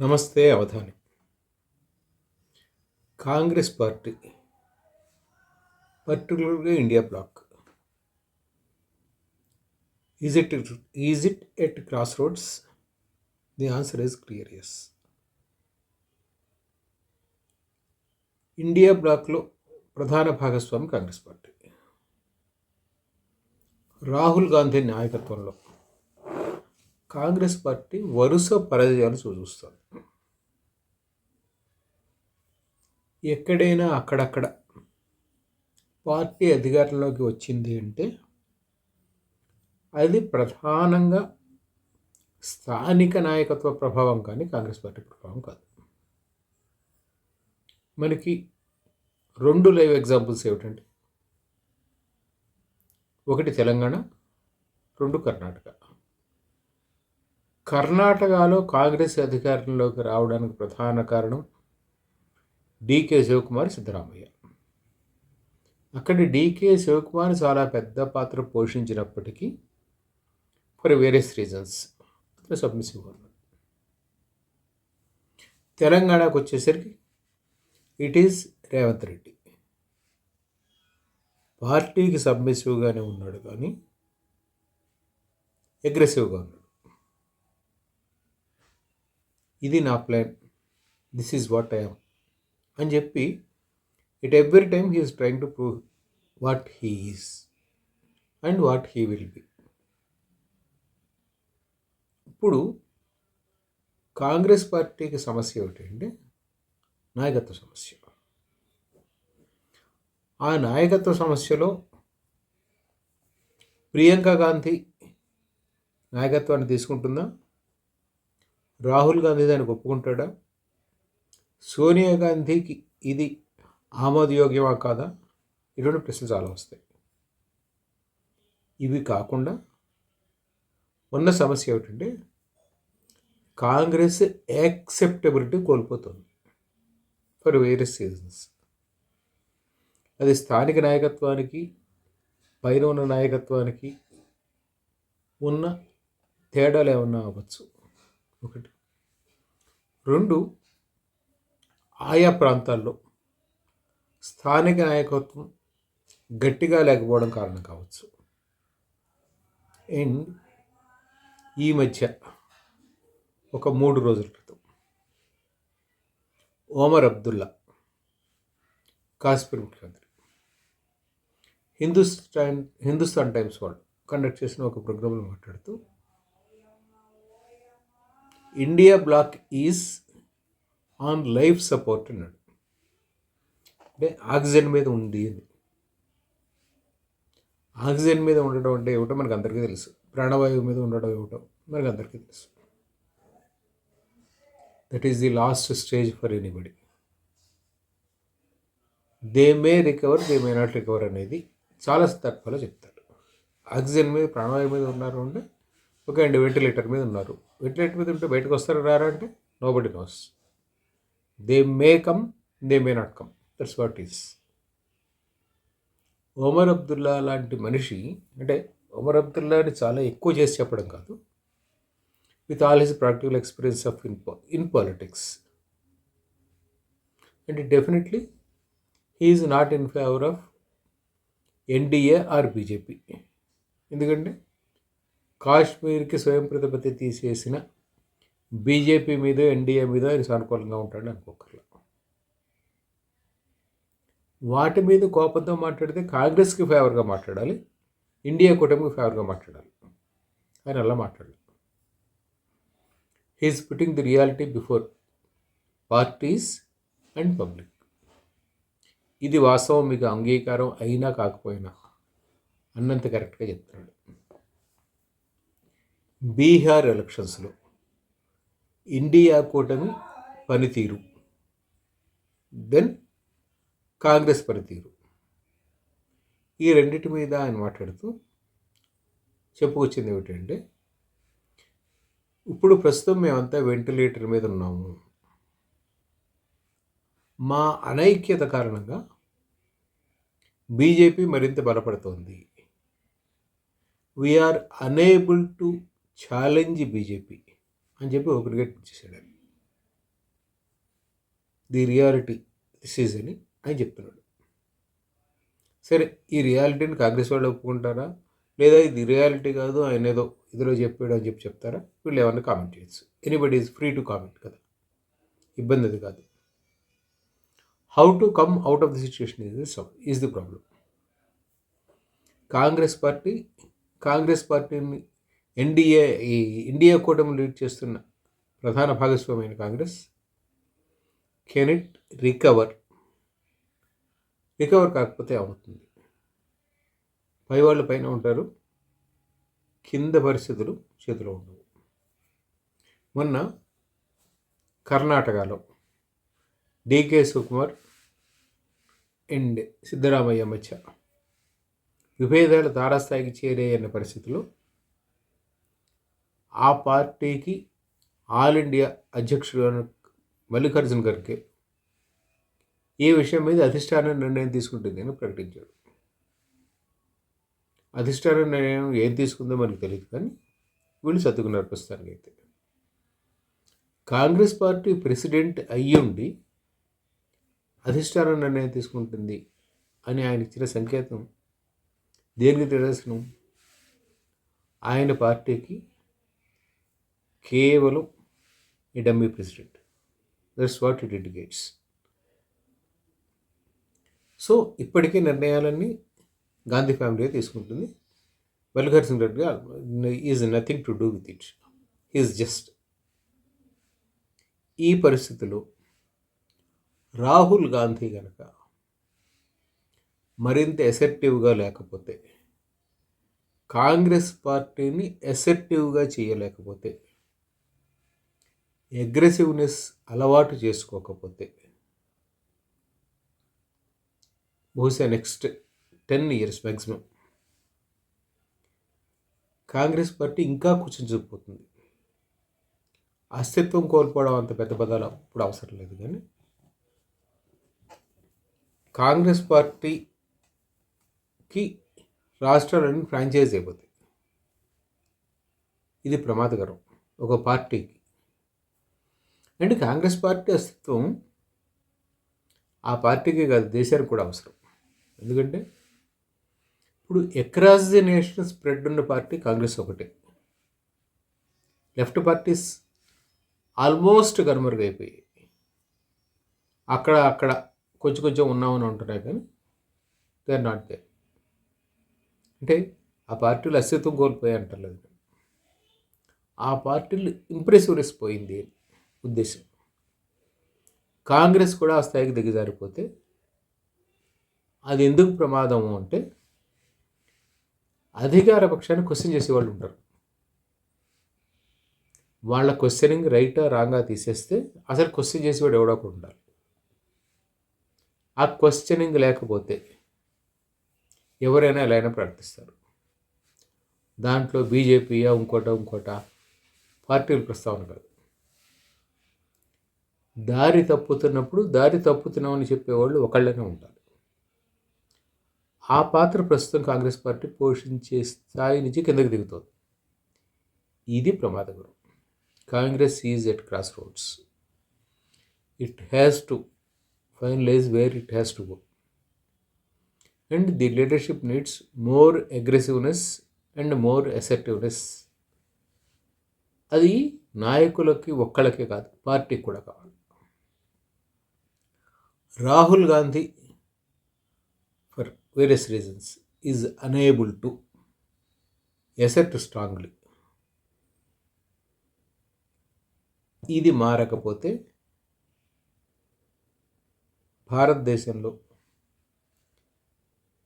నమస్తే అవధాని. కాంగ్రెస్ పార్టీ పర్టికులర్గా India bloc. Is it is it at crossroads the answer is clear yes India బ్లాక్లో ప్రధాన భాగస్వామి కాంగ్రెస్ పార్టీ. రాహుల్ గాంధీ నాయకత్వంలో కాంగ్రెస్ పార్టీ వరుస పరాజయాలు చూస్తుంది. ఎక్కడైనా అక్కడక్కడ పార్టీ అధికారంలోకి వచ్చింది అంటే అది ప్రధానంగా స్థానిక నాయకత్వ ప్రభావం కానీ కాంగ్రెస్ పార్టీ ప్రభావం కాదు. మనకి రెండు లైవ్ ఎగ్జాంపుల్స్ ఏమిటంటే ఒకటి తెలంగాణ రెండు కర్ణాటక. కర్ణాటకలో కాంగ్రెస్ అధికారంలోకి రావడానికి ప్రధాన కారణం డికే శివకుమార్ సిద్ధరామయ్య. అక్కడి డికే శివకుమార్ చాలా పెద్ద పాత్ర పోషించినప్పటికీ ఫర్ వేరియస్ రీజన్స్ అతను సబ్మిసివ్ గవర్నమెంట్ తెలంగాణకు వచ్చేసరికి ఇట్ ఈస్ రేవంత్ రెడ్డి. పార్టీకి సబ్మిసివ్గానే ఉన్నాడు కానీ అగ్రెసివ్గా ఉన్నాడు ఇది నా plan. This is what I'm అని చెప్పి it every time he's trying to prove what he is and what he will be ఇప్పుడు కాంగ్రెస్ పార్టీకి సమస్య ఏమిటంటే నాయకత్వ సమస్య. ఆ నాయకత్వ సమస్యలో ప్రియాంక గాంధీ నాయకత్వాన్ని తీసుకుంటుందా? రాహుల్ గాంధీ దానికి ఒప్పుకుంటాడా? సోనియా గాంధీకి ఇది ఆమోదయోగ్యమా కాదా? ఇటువంటి ప్రశ్నలు చాలా వస్తాయి. ఇవి కాకుండా ఉన్న సమస్య ఏమిటంటే కాంగ్రెస్ యాక్సెప్టబిలిటీ కోల్పోతుంది ఫర్ వేరియస్ సీజన్స్ అది స్థానిక నాయకత్వానికి పైన ఉన్న నాయకత్వానికి ఉన్న తేడాలు ఏమన్నా అవ్వచ్చు? ఒకటి రెండు ఆయా ప్రాంతాల్లో స్థానిక నాయకత్వం గట్టిగా లేకపోవడం కారణం కావచ్చు. అండ్ ఈ మధ్య ఒక మూడు రోజుల క్రితం ఓమర్ అబ్దుల్లా కాశ్మీర్ ముఖ్యమంత్రి హిందుస్థాన్ హిందుస్థాన్ టైమ్స్ వాళ్ళు కండక్ట్ చేసిన ఒక ప్రోగ్రాంలో మాట్లాడుతూ India bloc is on life support అన్నాడు అంటే ఆక్సిజన్ మీద ఉంది అని ఆక్సిజన్ మీద ఉండడం అంటే ఏమిటో మనకు అందరికీ తెలుసు. ప్రాణవాయువు మీద ఉండడం ఏమిటో మనకు అందరికీ తెలుసు. That is the last stage for anybody they may recover they may not recover అనేది చాలా తక్కువలో చెప్తారు. ఆక్సిజన్ మీద ప్రాణవాయువు మీద ఉన్నారు అంటే ఓకే అండి వెంటిలేటర్ మీద ఉన్నారు. వెంటిలేటర్ మీద ఉంటే బయటకు వస్తారా రారా అంటే? Nobody knows they may come they may not come that's what is Omar Abdullah లాంటి మనిషి అంటే ఒమర్ అబ్దుల్లాని చాలా ఎక్కువ చేసి చెప్పడం కాదు. With all his practical experience of in in politics and definitely he's not in favour of NDA or BJP ఎందుకంటే కాశ్మీర్కి స్వయం ప్రతిపత్తి తీసేసిన బీజేపీ మీద ఎన్డీఏ మీద ఆయన సానుకూలంగా ఉంటాడు అనుకోకర్లా. వాటి మీద కోపంతో మాట్లాడితే కాంగ్రెస్కి ఫేవర్గా మాట్లాడాలి ఇండియా కూటమికి ఫేవర్గా మాట్లాడాలి. ఆయన అలా మాట్లాడాలి he's putting the reality before parties and public ఇది వాస్తవం మీకు అంగీకారం అయినా కాకపోయినా అన్నంత కరెక్ట్గా చెప్తున్నాడు. బీహార్ ఎలక్షన్స్లో ఇండియా కూటమి పనితీరు దెన్ కాంగ్రెస్ పనితీరు. ఈ రెండింటి మీద ఆయన మాట్లాడుతూ చెప్పుకొచ్చింది ఏమిటంటే ఇప్పుడు ప్రస్తుతం మేమంతా వెంటిలేటర్ మీద ఉన్నాము. మా అనైక్యత కారణంగా బీజేపీ మరింత బలపడుతోంది. We are unable to challenge BJP అని చెప్పి ఓపెన్గా చేశాడు ది రియాలిటీ దిస్ ఈజ్ అని ఆయన చెప్తున్నాడు. సరే ఈ రియాలిటీని కాంగ్రెస్ వాళ్ళు ఒప్పుకుంటారా? లేదా ఇది రియాలిటీ కాదు ఆయన ఏదో ఇదిలో చెప్పాడు అని చెప్పి చెప్తారా? వీళ్ళు ఏమన్నా కామెంట్ చేయొచ్చు. Anybody is free to comment కదా. ఇబ్బంది అది కాదు. How to come out of the situation is is the problem Congress party Congress పార్టీని ఎన్డీఏ ఈ ఇండియా కూటమి లీడ్ చేస్తున్న ప్రధాన భాగస్వామైన Congress can it recover. Recover కాకపోతే అవుతుంది. పై వాళ్ళు పైన ఉంటారు. కింద పరిస్థితులు చేతిలో ఉండవు. మొన్న కర్ణాటకలో డికే సుకుమార్ అండ్ సిద్ధరామయ్య మధ్య విభేదాలు తారాస్థాయికి చేరేయన్న పరిస్థితిలో ఆ పార్టీకి ఆల్ ఇండియా అధ్యక్షుడు మల్లికార్జున్ ఖర్గే ఈ విషయం మీద అధిష్టానం నిర్ణయం తీసుకుంటుంది అని ప్రకటించాడు. అధిష్టానం నిర్ణయం ఏం తీసుకుందో మనకు తెలియదు కానీ వీళ్ళు చదువుకున్నారు ప్రస్తుతానికి అయితే. కాంగ్రెస్ పార్టీ ప్రెసిడెంట్ అయ్యుండి అధిష్టానం నిర్ణయం తీసుకుంటుంది అని ఆయన ఇచ్చిన సంకేతం దేనికి నిదర్శనం ఆయన పార్టీకి కేవలం ఈ dummy president that's what it indicates so ఇప్పటికే నిర్ణయాలన్నీ గాంధీ ఫ్యామిలీ తీసుకుంటుంది. వెల్గర్ Singh Reddy is nothing to do with it is just ఈ పరిస్థితిలో రాహుల్ గాంధీ కనుక మరింత ఎసెప్టివ్గా లేకపోతే కాంగ్రెస్ పార్టీని ఎసెప్టివ్గా చేయలేకపోతే అగ్రెసివ్నెస్ అలవాటు చేసుకోకపోతే బహుశా next ten years maximum Congress party ఇంకా కూర్చుంచకపోతుంది అస్తిత్వం కోల్పోవడం అంత పెద్ద పదాలు అప్పుడు అవసరం లేదు కానీ కాంగ్రెస్ పార్టీకి రాష్ట్రాలన్నీ ఫ్రాంచైజ్ అయిపోతాయి ఇది ప్రమాదకరం. ఒక పార్టీకి అంటే కాంగ్రెస్ పార్టీ అస్తిత్వం ఆ పార్టీకి కాదు దేశానికి కూడా అవసరం. ఎందుకంటే ఇప్పుడు ఎక్రాస్ ది నేషన్ స్ప్రెడ్ ఉన్న పార్టీ కాంగ్రెస్ ఒకటే. లెఫ్ట్ పార్టీస్ ఆల్మోస్ట్ కనుమరుగైపోయాయి. అక్కడ అక్కడ కొంచెం కొంచెం ఉన్నామని ఉంటున్నాయి కానీ దే ఆర్ నాట్ దే అంటే ఆ పార్టీలు అస్తిత్వం కోల్పోయాయి అంటారు ఆ పార్టీలు ఇంప్రెసివ్నెస్ పోయింది. ఉద్దేశం. కాంగ్రెస్ కూడా ఆ స్థాయికి దిగజారిపోతే అది ఎందుకు ప్రమాదము అంటే అధికార పక్షాన్ని క్వశ్చన్ చేసేవాళ్ళు ఉంటారు. వాళ్ళ క్వశ్చనింగ్ రైటా రాంగా తీసేస్తే అసలు క్వశ్చన్ చేసేవాడు ఎవడో ఉండాలి. ఆ క్వశ్చనింగ్ లేకపోతే ఎవరైనా ఎలా అయినా ప్రవర్తిస్తారు దాంట్లో బీజేపీయా ఇంకోట ఇంకోట పార్టీల ప్రస్తావన కాదు. దారి తప్పుతున్నప్పుడు దారి తప్పుతున్నామని చెప్పేవాళ్ళు ఒకళ్ళనే ఉంటారు ఆ పాత్ర ప్రస్తుతం కాంగ్రెస్ పార్టీ పోషించే స్థాయి నుంచి కిందకి దిగుతుంది. ఇది ప్రమాదకరం. Congress is at crossroads it has to finalise where it has to go and the leadership needs more aggressiveness and more acceptiveness అది నాయకులకి ఒక్కళ్ళకే కాదు పార్టీకి కూడా కావాలి. Rahul Gandhi for various reasons is unable to accept strongly. ఇది మారకపోతే భారతదేశంలో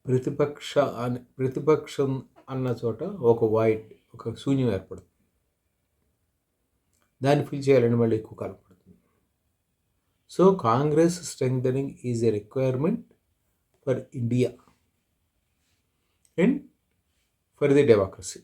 ప్రతిపక్ష అని ప్రతిపక్షం అన్న చోట ఒక వైట్ ఒక శూన్యం ఏర్పడుతుంది. దాన్ని ఫిల్ చేయాలని మళ్ళీ ఎక్కువ కాలం So, Congress strengthening is a requirement for India and for the democracy.